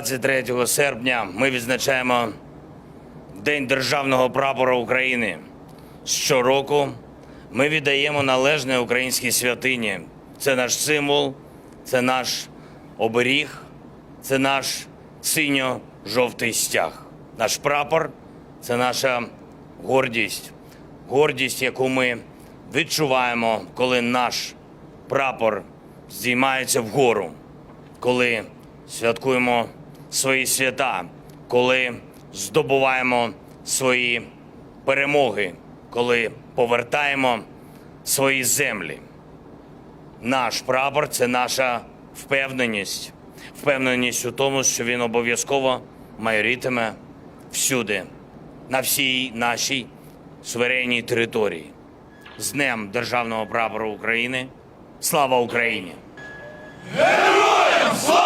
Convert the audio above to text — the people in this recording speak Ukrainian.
23 серпня ми відзначаємо День Державного прапора України. Щороку ми віддаємо належне українській святині. Це наш символ, це наш оберіг, це наш синьо-жовтий стяг. Наш прапор це наша гордість, гордість, яку ми відчуваємо, коли наш прапор здіймається вгору, коли святкуємо свої свята, коли здобуваємо свої перемоги, коли повертаємо свої землі. Наш прапор це наша впевненість, впевненість у тому, що він обов'язково майорітиме всюди, на всій нашій суверенній території. З Днем Державного прапору України. Слава Україні! Героям слава!